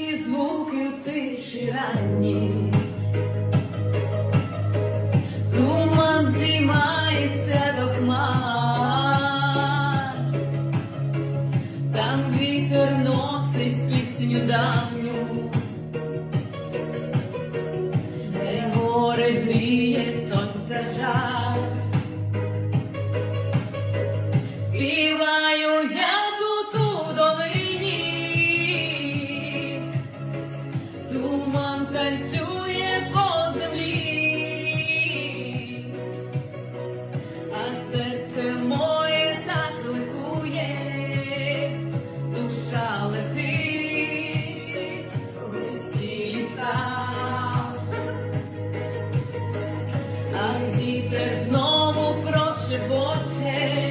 пташки звуки в тиші ранні. Дума здіймається до хмар, там вітер носить пісню давню. танцює по землі, а серце моє так душа летить в густі ліса, а вітер знову прошибоче.